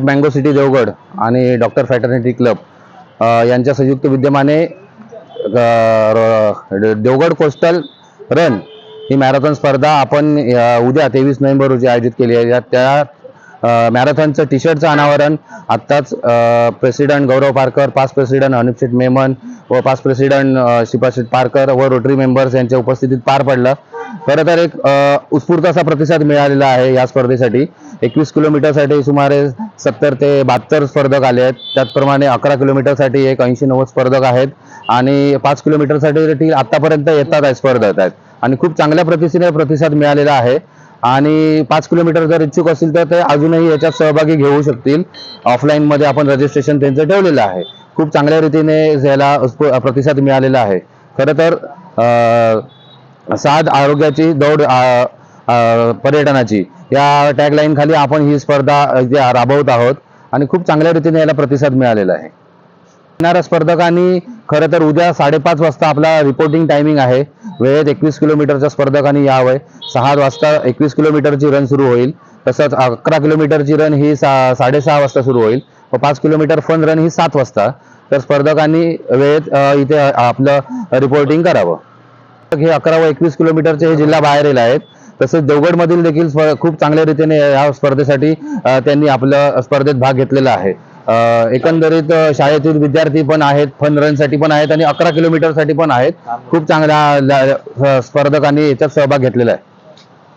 Club mango city Devgad आणि doctor fraternity club यांच्या संयुक्त विद्यमाने देवगड कोस्टल रन ही मॅरेथॉन स्पर्धा आपण उद्या तेवीस नोव्हेंबर रोजी आयोजित केली आहे. या- त्या मॅरेथॉनचं टी शर्टचं अनावरण आत्ताच president Gaurav Parkar past president Anup Memon व पास्ट प्रेसिडेंट अ, पारकर व रोटरी मेंबर्स यांच्या उपस्थितीत पार पडलं. खरं तर एक उत्स्फूर्त असा प्रतिसाद मिळालेला आहे या स्पर्धेसाठी. एकवीस किलोमीटरसाठी सुमारे सत्तर ते बहात्तर स्पर्धक आले आहेत. त्याचप्रमाणे अकरा किलोमीटरसाठी एक ऐंशी नव्वद स्पर्धक आहेत. आणि पाच किलोमीटरसाठी आतापर्यंत येतात आहे स्पर्धक आहेत. आणि खूप चांगल्या प्रतिसाद प्रतिसाद मिळालेला आहे. आणि पाच किलोमीटर जर इच्छुक असतील तर ते अजूनही याच्यात सहभागी घेऊ शकतील. ऑफलाईनमध्ये आपण रजिस्ट्रेशन त्यांचं ठेवलेलं आहे. खूप चांगल्या रीतीने याला प्रतिसाद मिळालेला आहे. खरं तर साध आरोग्याची दौड पर्यटनाची. या टॅगलाईन खाली आपण ही स्पर्धा इथे राबवत आहोत आणि खूप चांगल्या रीतीने याला प्रतिसाद मिळालेला आहे. येणाऱ्या स्पर्धकांनी खरं तर उद्या साडेपाच वाजता आपला रिपोर्टिंग टायमिंग आहे. वेळेत एकवीस किलोमीटरच्या स्पर्धकांनी यावं. सहा वाजता एकवीस किलोमीटरची रन सुरू होईल. तसंच अकरा किलोमीटरची रन ही सा साडेसहा वाजता सुरू होईल. व पाच किलोमीटर फन रन ही सात वाजता. तर स्पर्धकांनी वेळेत इथे आपलं रिपोर्टिंग करावं. हे अकरा व एकवीस किलोमीटरचे हे जिल्हा बाहेरील आहेत. तसेच देवगडमधील देखील खूप चांगल्या रीतीने या स्पर्धेसाठी त्यांनी आपल्या स्पर्धेत भाग घेतलेला आहे. एकंदरीत शाळेतील विद्यार्थी पण आहेत फन रनसाठी पण आहेत आणि अकरा किलोमीटरसाठी पण आहेत. खूप चांगल्या स्पर्धकांनी याच्यात सहभाग घेतलेला आहे.